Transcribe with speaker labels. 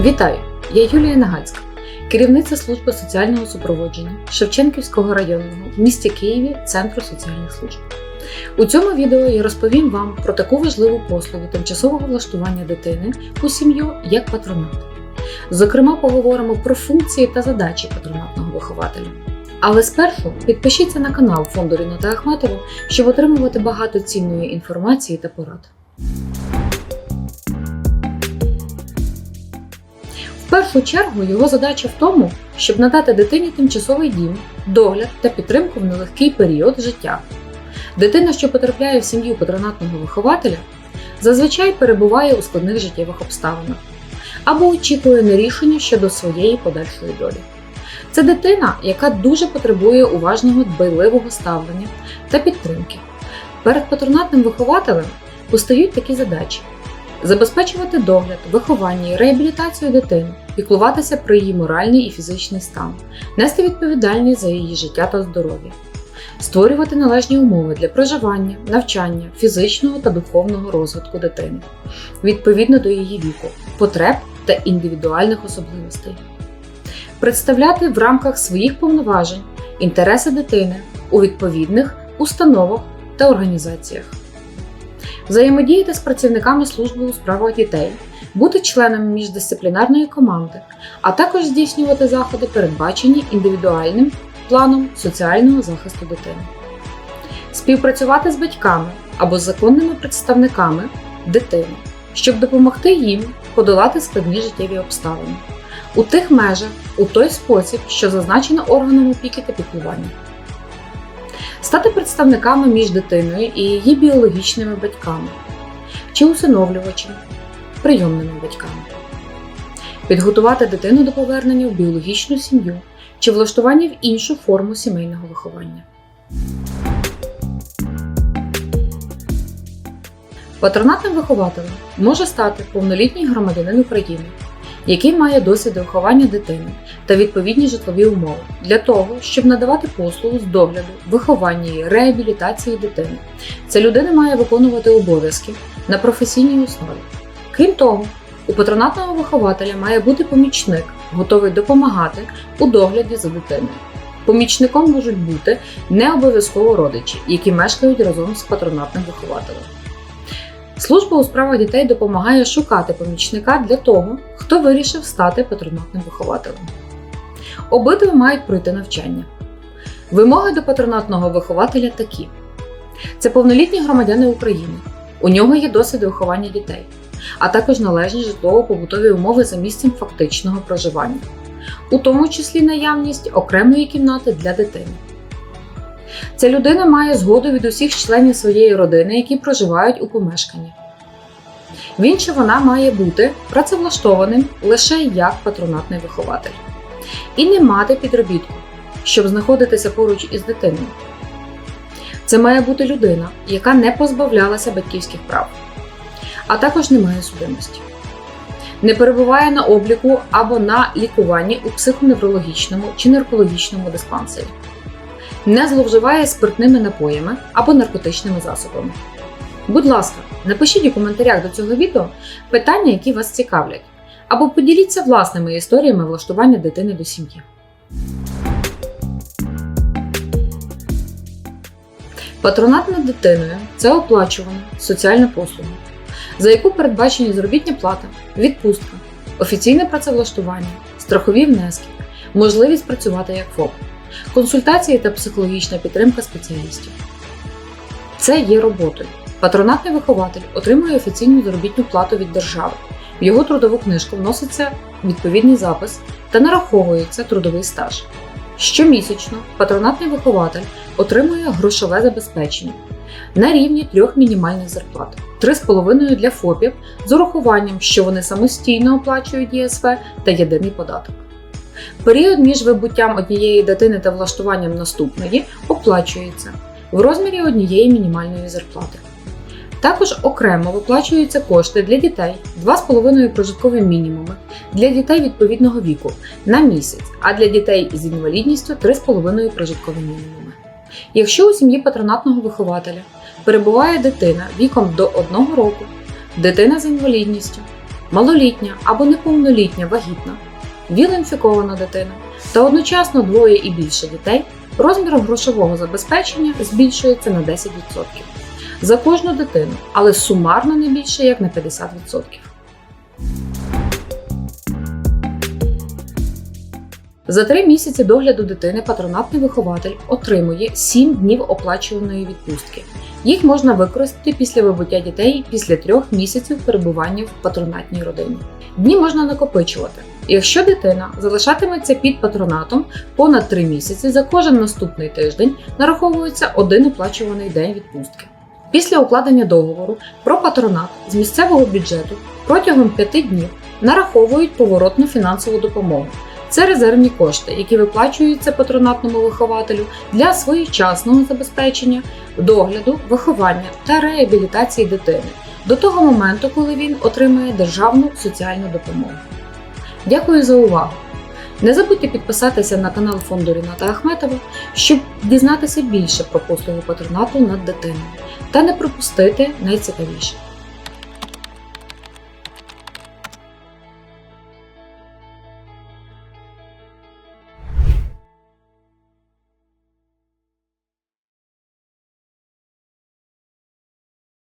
Speaker 1: Вітаю! Я Юлія Нагацька, керівниця служби соціального супроводження Шевченківського районного в місті Києві Центру соціальних служб. У цьому відео я розповім вам про таку важливу послугу тимчасового влаштування дитини у сім'ю як патронат. Зокрема, поговоримо про функції та задачі патронатного вихователя. Але спершу підпишіться на канал фонду Ріната Ахметова, щоб отримувати багато цінної інформації та порад. Першу чергу його задача в тому, щоб надати дитині тимчасовий дім, догляд та підтримку в нелегкий період життя. Дитина, що потрапляє в сім'ю патронатного вихователя, зазвичай перебуває у складних життєвих обставинах або очікує на рішення щодо своєї подальшої долі. Це дитина, яка дуже потребує уважного дбайливого ставлення та підтримки. Перед патронатним вихователем постають такі задачі: забезпечувати догляд, виховання і реабілітацію дитини, піклуватися про її моральний і фізичний стан, нести відповідальність за її життя та здоров'я, створювати належні умови для проживання, навчання, фізичного та духовного розвитку дитини відповідно до її віку, потреб та індивідуальних особливостей, представляти в рамках своїх повноважень інтереси дитини у відповідних установах та організаціях взаємодіяти з працівниками служби у справах дітей, бути членами міждисциплінарної команди, а також здійснювати заходи, передбачені індивідуальним планом соціального захисту дитини, співпрацювати з батьками або законними представниками дитини, щоб допомогти їм подолати складні життєві обставини. У тих межах, у той спосіб, що зазначено органом опіки та піклування стати представниками між дитиною і її біологічними батьками чи усиновлювачами, прийомними батьками, підготувати дитину до повернення в біологічну сім'ю чи влаштування в іншу форму сімейного виховання. Патронатним вихователем може стати повнолітній громадянин України, який має досвід виховання дитини та відповідні житлові умови для того, щоб надавати послугу з догляду, виховання і реабілітації дитини. Ця людина має виконувати обов'язки на професійній основі. Крім того, у патронатного вихователя має бути помічник, готовий допомагати у догляді за дитиною. Помічником можуть бути не обов'язково родичі, які мешкають разом з патронатним вихователем. Служба у справах дітей допомагає шукати помічника для того, хто вирішив стати патронатним вихователем. Обидва мають пройти навчання. Вимоги до патронатного вихователя такі: це повнолітні громадяни України. У нього є досвід виховання дітей, а також належні житлово-побутові умови за місцем фактичного проживання, у тому числі наявність окремої кімнати для дитини. Ця людина має згоду від усіх членів своєї родини, які проживають у помешканні. Він чи вона має бути працевлаштованим лише як патронатний вихователь і не мати підробітку, щоб знаходитися поруч із дитиною. Це має бути людина, яка не позбавлялася батьківських прав, а також не має судимості, не перебуває на обліку або на лікуванні у психоневрологічному чи наркологічному диспансері, не зловживає спиртними напоями або наркотичними засобами. Будь ласка, напишіть у коментарях до цього відео питання, які вас цікавлять, або поділіться власними історіями влаштування дитини до сім'ї. Патронат над дитиною це оплачувана соціальна послуга, за яку передбачені заробітня плата, відпустка, офіційне працевлаштування, страхові внески, можливість працювати як ФОП, консультації та психологічна підтримка спеціалістів. Це є роботою. Патронатний вихователь отримує офіційну заробітну плату від держави. В його трудову книжку вноситься відповідний запис та нараховується трудовий стаж. Щомісячно патронатний вихователь отримує грошове забезпечення на рівні трьох мінімальних зарплат, 3,5 для ФОПів з урахуванням, що вони самостійно оплачують ЄСВ та єдиний податок. Період між вибуттям однієї дитини та влаштуванням наступної оплачується в розмірі однієї мінімальної зарплати. Також окремо виплачуються кошти для дітей 2,5 прожиткові мінімуми для дітей відповідного віку на місяць, а для дітей з інвалідністю 3,5 прожиткові мінімуми. Якщо у сім'ї патронатного вихователя перебуває дитина віком до 1 року, дитина з інвалідністю, малолітня або неповнолітня вагітна, віл-інфікована дитина та одночасно двоє і більше дітей, розмір грошового забезпечення збільшується на 10% за кожну дитину, але сумарно не більше як на 50%. За три місяці догляду дитини патронатний вихователь отримує 7 днів оплачуваної відпустки. Їх можна використати після вибуття дітей після трьох місяців перебування в патронатній родині. Дні можна накопичувати. Якщо дитина залишатиметься під патронатом понад 3 місяці, за кожен наступний тиждень нараховується один оплачуваний день відпустки. Після укладення договору про патронат з місцевого бюджету протягом 5 днів нараховують поворотну фінансову допомогу. Це резервні кошти, які виплачуються патронатному вихователю для своєчасного забезпечення, догляду, виховання та реабілітації дитини до того моменту, коли він отримає державну соціальну допомогу. Дякую за увагу! Не забудьте підписатися на канал фонду Ріната Ахметова, щоб дізнатися більше про послугу патронату над дитиною та не пропустити найцікавіше.